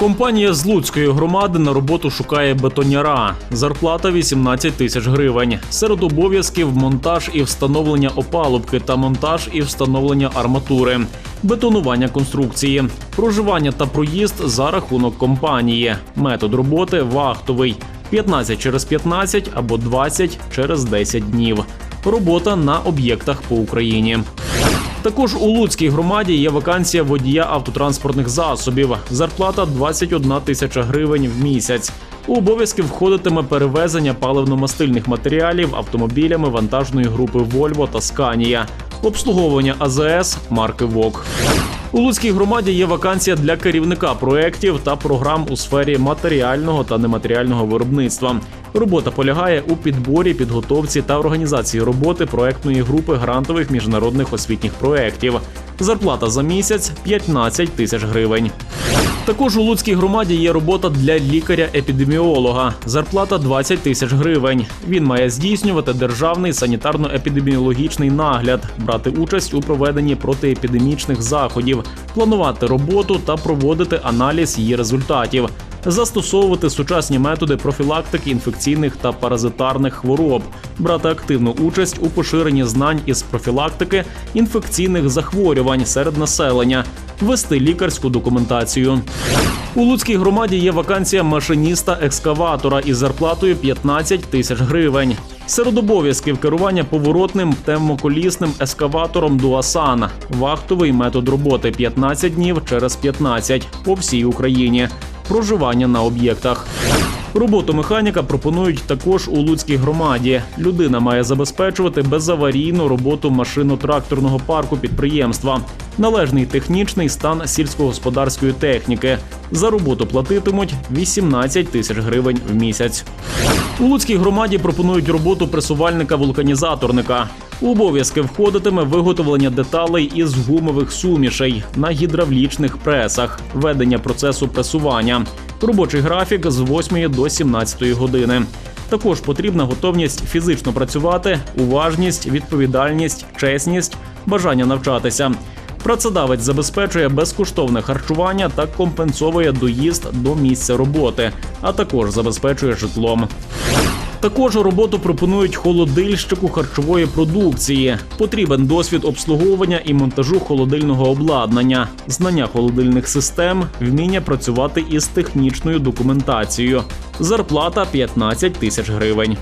Компанія з Луцької громади на роботу шукає бетоняра. Зарплата 18 тисяч гривень. Серед обов'язків монтаж і встановлення опалубки та монтаж і встановлення арматури, бетонування конструкції, проживання та проїзд за рахунок компанії. Метод роботи вахтовий 15 через 15 або 20 через 10 днів. Робота на об'єктах по Україні. Також у Луцькій громаді є вакансія водія автотранспортних засобів. Зарплата 21 тисяча гривень в місяць. У обов'язки входитиме перевезення паливно-мастильних матеріалів автомобілями вантажної групи Volvo та Scania, обслуговування АЗС марки ВОК. У Луцькій громаді є вакансія для керівника проєктів та програм у сфері матеріального та нематеріального виробництва. Робота полягає у підборі, підготовці та організації роботи проектної групи грантових міжнародних освітніх проєктів. Зарплата за місяць 15 тисяч гривень. Також у Луцькій громаді є робота для лікаря-епідеміолога. Зарплата 20 тисяч гривень. Він має здійснювати державний санітарно-епідеміологічний нагляд, брати участь у проведенні протиепідемічних заходів, планувати роботу та проводити аналіз її результатів. Застосовувати сучасні методи профілактики інфекційних та паразитарних хвороб, брати активну участь у поширенні знань із профілактики інфекційних захворювань серед населення, вести лікарську документацію. У Луцькій громаді є вакансія машиніста екскаватора із зарплатою 15 тисяч гривень. Серед обов'язків керування поворотним темоколісним ескаватором Дуасан. Вахтовий метод роботи 15 днів через 15 по всій Україні. Проживання на об'єктах. Роботу механіка пропонують також у Луцькій громаді. Людина має забезпечувати безаварійну роботу машино-тракторного парку підприємства, належний технічний стан сільськогосподарської техніки. За роботу платитимуть 18 тисяч гривень в місяць. У Луцькій громаді пропонують роботу пресувальника-вулканізаторника. Обов'язки входитиме виготовлення деталей із гумових сумішей на гідравлічних пресах, ведення процесу пресування, робочий графік з 8 до 17 години. Також потрібна готовність фізично працювати, уважність, відповідальність, чесність, бажання навчатися. Працедавець забезпечує безкоштовне харчування та компенсовує доїзд до місця роботи, а також забезпечує житлом. Також роботу пропонують холодильщику харчової продукції. Потрібен досвід обслуговування і монтажу холодильного обладнання, знання холодильних систем, вміння працювати із технічною документацією. Зарплата 15 тисяч гривень.